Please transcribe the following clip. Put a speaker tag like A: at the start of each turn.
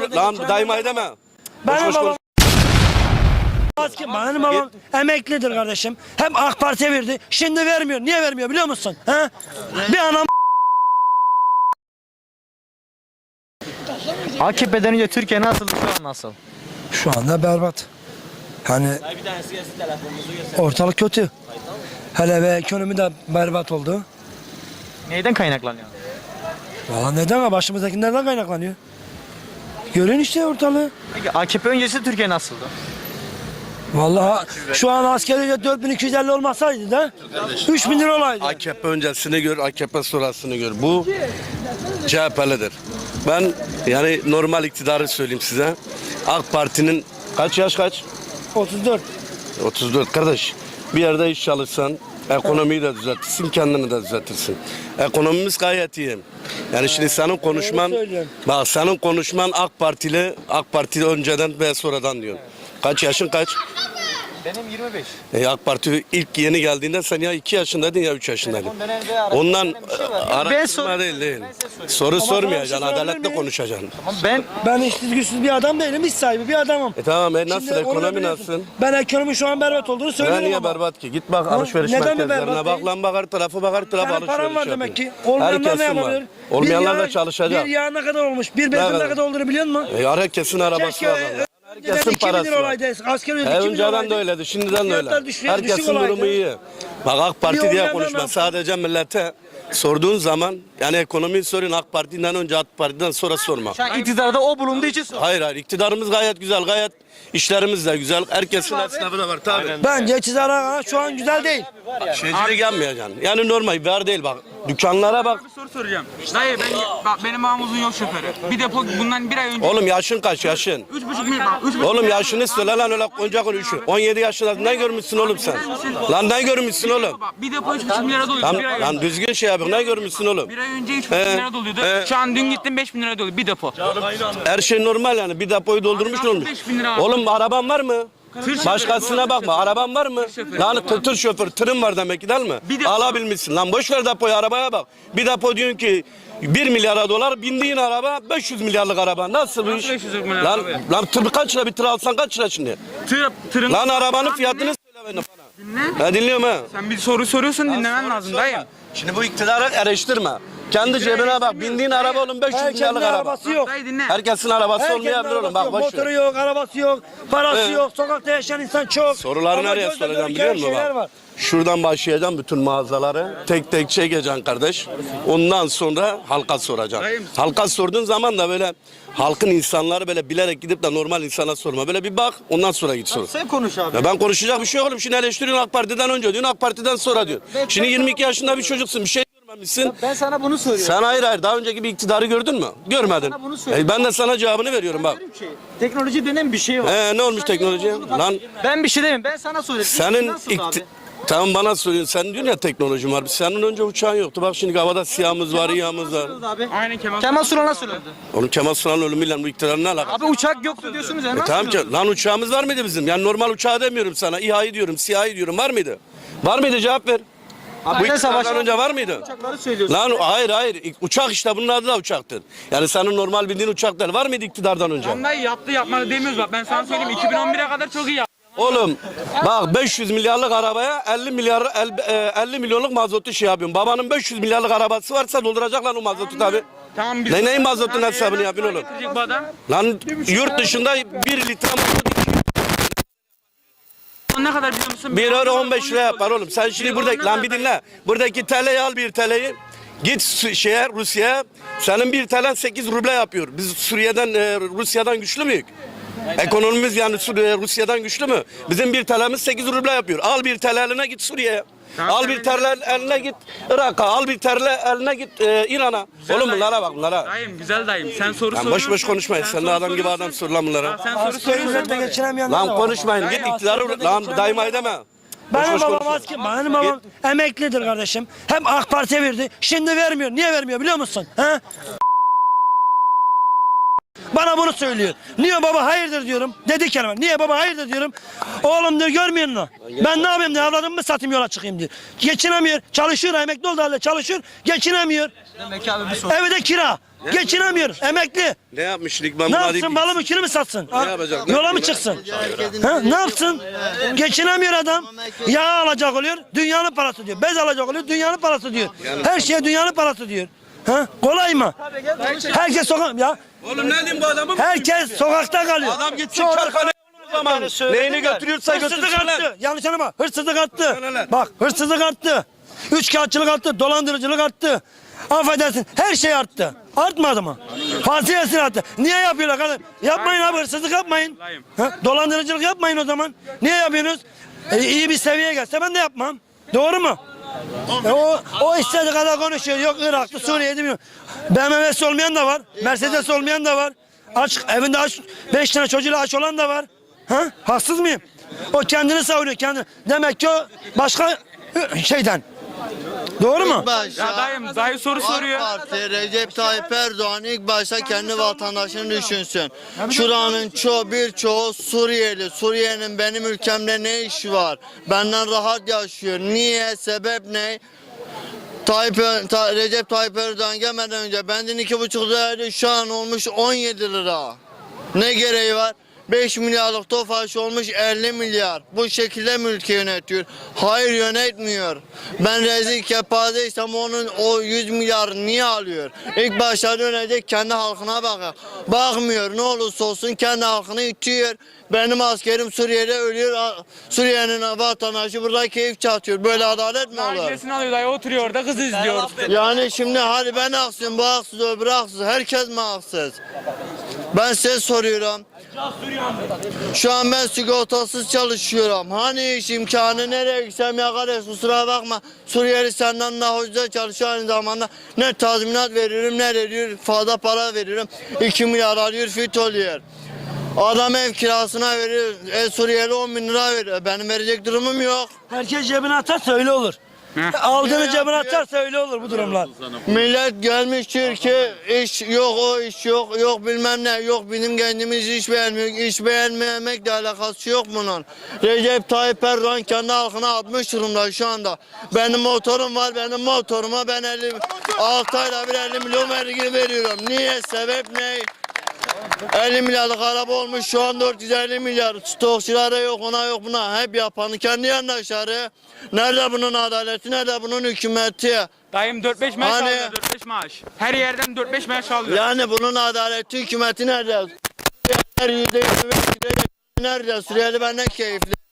A: Lan dayımayı deme. Boş
B: Benim
A: boş
B: babam
A: konuş.
B: Maske, benim babam emeklidir kardeşim. Hem AK Parti'ye verdi. Şimdi vermiyor. Niye vermiyor biliyor musun? He? Bir anam
C: AKP'den önce Türkiye nasıldı şu an nasıl?
B: Şu anda berbat. Hani ortalık kötü. Hele ve ekonomi de berbat oldu.
C: Neyden kaynaklanıyor?
B: Valla neden ha? Başımızdakilerden kaynaklanıyor. Görün işte ortalığı.
C: Peki AKP öncesi Türkiye nasıldı?
B: Vallahi şu an askeri ücret 4250 olmasaydı da 3000 lira olaydı.
A: AKP öncesini gör, AKP sonrasını gör. Bu CHP'lidir. Ben yani normal iktidarı söyleyeyim size. AK Parti'nin kaç yaş kaç?
B: 34.
A: 34 kardeş. Bir yerde iş çalışsan ekonomiyi de düzeltirsin, kendini de düzeltirsin. Ekonomimiz gayet iyi. Yani şimdi senin konuşman, bak senin konuşman AK Partili, AK Partili önceden ve sonradan diyor. Kaç yaşın kaç?
C: Benim 25.
A: E, AK Parti ilk yeni geldiğinde sen ya 2 yaşındaydın ya 3 yaşındaydın. Ondan e, araştırma değil değil.
C: Ben.
A: Soru sormayacaksın,
B: şey
A: adaletle konuşacaksın.
C: Ben
B: Ben işsiz güçsüz bir adam değilim, iş sahibi bir adamım.
A: E tamam e nasıl
B: Şimdi
A: ekonomi nasıl?
B: Ben ekonomi şu an berbat olduğunu söylüyorum
A: niye
B: ama.
A: berbat ki? Git bak alışveriş
B: neden
A: merkezlerine
B: berbat
A: bak lan bak her tarafı bak her tarafı alışveriş
B: paran var
A: yapıyor.
B: demek ki. Olmayanlar ne yapabilir?
A: Olmayanlar
B: Bir
A: da çalışacak.
B: Bir yağ ne kadar olmuş? Bir benzin ne
A: kadar?
B: olduğunu biliyor musun?
A: E, herkesin arabası var. Herkesin
B: 2000
A: parası
B: lira
A: var.
B: olaydı. Asgari ücret 2000 lira
A: önceden de öyleydi, şimdiden de öyle.
B: Fiyatlar düşüyor, düşük
A: Herkesin
B: olaydı.
A: durumu iyi. Bak AK Parti
B: Bir
A: diye konuşma. Sadece millete sorduğun zaman yani ekonomiyi sorun AK Parti'den önce AK Parti'den sonra sorma.
C: şu an iktidarda o bulunduğu için sor.
A: Hayır hayır iktidarımız gayet güzel gayet işlerimiz de güzel. Herkesin esnafı da var tabii.
B: Bence çizara şu an güzel değil.
A: Şeycilik yapmayacaksın. Yani normal ver değil bak. Dükkanlara bak.
D: Bir soru soracağım. Dayı ben bak benim babam uzun yol şoförü. Bir depo bundan bir ay önce
A: Oğlum yaşın kaç yaşın?
D: 3,5 milyon bak 3,5
A: Oğlum yaşını söyle lan öyle konca konuşuyor. 17 yaşında ne görmüşsün oğlum sen? Lan ne görmüşsün oğlum?
D: Bak bir depo 3,5 milyara doluyor
A: Lan,
D: bir ay
A: lan
D: önce.
A: düzgün şey yapın ne görmüşsün oğlum?
D: Bir ay önce 3,5
A: He,
D: milyara doluyordu.
A: he.
D: Şu an dün gittim 5 bin lira doluyor bir depo.
A: Her şey normal yani bir depoyu doldurmuş
D: Abi,
A: olmuş.
D: 65 bin lira abi.
A: Oğlum araban var mı? Başkasına bakma. Araban var mı? Lan tır, tır şoför, tırın var demek ki değil mi?
D: Bir
A: Alabilmişsin. Lan boş ver depoyu arabaya bak. Bir depo diyorsun ki 1 milyara dolar bindiğin araba 500 milyarlık araba. Nasıl bu iş?
D: 500 milyar
A: Lan,
D: araba ya?
A: lan tır kaç lira bir tır alsan kaç lira şimdi?
D: Tır, tırın...
A: Lan arabanın
D: Abi
A: fiyatını söyle bana.
D: Dinle.
A: Ha dinliyorum ha.
D: Sen bir soru soruyorsun dinlemen lazım dayı.
A: Şimdi bu iktidarı eleştirme. Kendi cebine bak. Bindiğin araba oğlum 500
B: Herkesin
A: milyarlık araba.
B: arabası yok.
D: Dayı dinle.
A: Herkesin arabası
B: Herkesin
A: olmayabilir oğlum.
B: arabası
A: Bak
B: yok.
A: boş ver.
B: Motoru yok, arabası yok, parası
A: Evet.
B: yok. Sokakta yaşayan insan çok.
A: Soruları
B: Ama
A: nereye soracağım biliyor musun?
B: şeyler
A: Bak?
B: var.
A: Şuradan başlayacağım bütün mağazaları. Tek tek çekeceksin kardeş. Ondan sonra halka soracaksın. Halka sorduğun zaman da böyle halkın insanları böyle bilerek gidip de normal insana sorma. Böyle bir bak ondan sonra git sor.
C: Sen konuş abi.
A: Ya ben konuşacak bir şey yok oğlum. Şimdi eleştiriyorsun AK Parti'den önce diyorsun AK Parti'den sonra diyorsun. Şimdi 22 yaşında bir çocuksun bir şey görmemişsin.
C: Ben sana bunu soruyorum.
A: Sen hayır hayır daha önceki bir iktidarı gördün mü? Görmedin.
C: Sana bunu söylüyorum.
A: E, ben de sana cevabını veriyorum bak.
C: Diyorum ki, Teknoloji denen bir şey var.
A: He ne olmuş teknoloji? Lan
C: Ben bir şey demeyeyim. Ben sana soruyorum.
A: senin
C: Nasıldı
A: ikti-
C: abi?
A: Tamam bana söylüyorsun. Sen diyorsun ya teknolojim var. Senin önce uçağın yoktu. Bak şimdi havada siyahımız var, İHA'mız var.
C: Abi?
D: Aynen Kemal.
C: Kemal Sunal nasıl öldü?
A: Onun Kemal Sunal'ın ölümüyle bu iktidarın ne alakası?
C: Abi uçak yoktu diyorsunuz ya.
A: E
C: Nasıl
A: tamam ki lan uçağımız var mıydı bizim? Yani normal uçağı demiyorum sana. İHA'yı diyorum, SİHA'yı diyorum. Var mıydı? Var mıydı cevap ver.
C: Abi
A: Bu
C: sen
A: iktidardan
C: savaş
A: önce var mıydı?
C: uçakları söylüyorsun.
A: Lan hayır hayır. Uçak işte bunun adı da uçaktır. Yani senin normal bildiğin uçaklar var mıydı iktidardan önce?
D: Dayı yaptı yapmadı demiyoruz bak ben sana söyleyeyim 2011'e kadar çok iyi yaptı.
A: Oğlum bak 500 milyarlık arabaya 50 milyar el- e, 50 milyonluk mazotu şey yapıyorum. Babanın 500 milyarlık arabası varsa dolduracak lan o mazotu tabi.
D: Tamam biz...
A: Ne- neyin mazotun
D: Tamam,
A: hesabını
D: nasıl
A: yapıyorsun oğlum?
D: getirecek bu adam?
A: Lan yurt dışında 1 litre mazot
D: O ne kadar biliyor musun?
A: 1 euro 15 lira yapar oğlum. Sen şimdi
D: Bir
A: buradaki lan bir dinle. Buradaki TL'yi al 1 TL'yi. Git Su- şeye Rusya'ya. Senin 1 TL'n 8 ruble yapıyor. Biz Suriye'den e, Rusya'dan güçlü müyük? Ekonomimiz yani Suriye, Rusya'dan güçlü mü? Bizim 1 TL'miz 8 ruble yapıyor. Al 1 TL eline git Suriye'ye. Al bir TL eline git Irak'a. Al bir TL eline git e, İran'a. Oğlum bunlara bak bunlara.
D: Dayım güzel dayım sen soru
A: Lan
D: soruyorsun.
A: boş boş konuşmayın. Sen de adam gibi adam sor lan bunlara.
D: Sen soru
B: Asgari
D: soruyorsun.
B: ücretle geçinemeyenler
A: Lan
B: var.
A: konuşmayın. Git iktidarı lan
B: ücretle
A: dayımayı deme. Boş
B: Benim babam
A: konuşma.
B: asker, benim babam emeklidir kardeşim. Hem AK Parti'ye verdi. Şimdi vermiyor. Niye vermiyor biliyor musun? He? Bana bunu söylüyor. Niye baba hayırdır diyorum. Dedi kelime. Niye baba hayırdır diyorum. Oğlum diyor görmüyor musun? Ben ne yapayım diyor. Avladımı mı satayım yola çıkayım diyor. Geçinemiyor. Çalışıyor. Emekli oldu halde çalışıyor. Geçinemiyor.
C: Demek ki abi bir soru.
B: Evi de kira. Geçinemiyor. Emekli.
A: Ne yapmışlık ben
B: Ne
A: buna
B: yapsın?
A: diyeyim.
B: Balı mı kini mi satsın?
A: Ne yapacak? Ne
B: Yola mı çıksın? Ha, ne yapsın? Geçinemiyor adam. Yağ alacak oluyor. Dünyanın parası diyor. Bez alacak oluyor. Dünyanın parası diyor. Her şeye dünyanın parası diyor. Ha? Kolay mı? Herkes sokak ya.
A: Oğlum ne diyeyim bu adamı?
B: Herkes sokakta kalıyor.
A: Adam gitsin o zaman. Neyini götürüyorsa
B: Hırsızlık arttı. Yanlış anlama. Hırsızlık arttı. Bak hırsızlık arttı. Üç kağıtçılık arttı. Dolandırıcılık arttı. Affedersin her şey arttı. Artmadı mı? Fatih esir arttı. Niye yapıyorlar kardeşim? Yapmayın abi hırsızlık yapmayın. Ha? Dolandırıcılık yapmayın o zaman. Niye yapıyorsunuz? E, iyi bir seviyeye gelse ben de yapmam. Doğru mu? E, o, o istediği kadar konuşuyor. Yok Irak'ta Suriye'de bilmiyorum. BMW'si olmayan da var. Mercedes olmayan da var. Aç, evinde aç, beş tane çocuğuyla aç olan da var. Ha? Haksız mıyım? O kendini savunuyor. Kendi. Demek ki o başka şeyden. Doğru mu?
E: başta
D: Ya dayım, dayı soru
E: AK
D: soruyor.
E: Parti Recep Tayyip Erdoğan ilk başta kendi vatandaşını düşünsün. Şuranın çoğu birçoğu Suriyeli. Suriye'nin benim ülkemde ne işi var? Benden rahat yaşıyor. Niye? Sebep ne? Tayyip, Er- Ta- Recep Tayyip Erdoğan gelmeden önce benzin iki buçuk liraydı şu an olmuş 17 lira. Ne gereği var? 5 milyarlık tofaş olmuş 50 milyar. Bu şekilde mi ülke yönetiyor? Hayır yönetmiyor. Ben rezil kepazeysem onun o 100 milyar niye alıyor? İlk başta dönecek kendi halkına bakar. Bakmıyor ne olursa olsun kendi halkını itiyor. Benim askerim Suriye'de ölüyor. Suriye'nin vatandaşı burada keyif çatıyor. Böyle adalet mi olur?
D: Nargilesini alıyor dayı oturuyor orada kızı izliyor.
E: Yani şimdi hadi ben haksızım, bu haksız, öbürü haksız. Herkes mi haksız? Ben size soruyorum. Şu an ben sigortasız çalışıyorum. Hani iş imkanı nereye gitsem ya kardeş kusura bakma. Suriyeli senden daha ucuza çalışıyor aynı zamanda. Ne tazminat veriyorum ne veriyor fazla para veriyorum. 2 milyar alıyor fit oluyor. Adam ev kirasına veriyor. E, Suriyeli 10 bin lira veriyor. Benim verecek durumum yok.
B: Herkes cebine atarsa öyle olur. Aldığını
E: Ne
B: cebine atarsa öyle olur bu durumlar.
E: Millet gelmiş Türkiye iş yok o iş yok yok bilmem ne yok bizim kendimiz iş beğenmiyor iş beğenmemekle alakası yok bunun. Recep Tayyip Erdoğan kendi halkına atmış durumda şu anda. Benim motorum var benim motoruma ben 50 6 ayda bir 50 milyon vergi veriyorum. Niye sebep ne? 50 milyarlık araba olmuş şu an 450 milyar. Stokçulara yok ona yok buna. Hep yapanı kendi yandaşları. Nerede bunun adaleti nerede bunun hükümeti?
D: Dayım 4-5 maaş
E: Hani-
D: alıyor 4-5 maaş. Her yerden 4-5 maaş alıyor.
E: Yani bunun adaleti hükümeti nerede? Her yüzde yüz. Nerede? Suriyeli benden keyifli.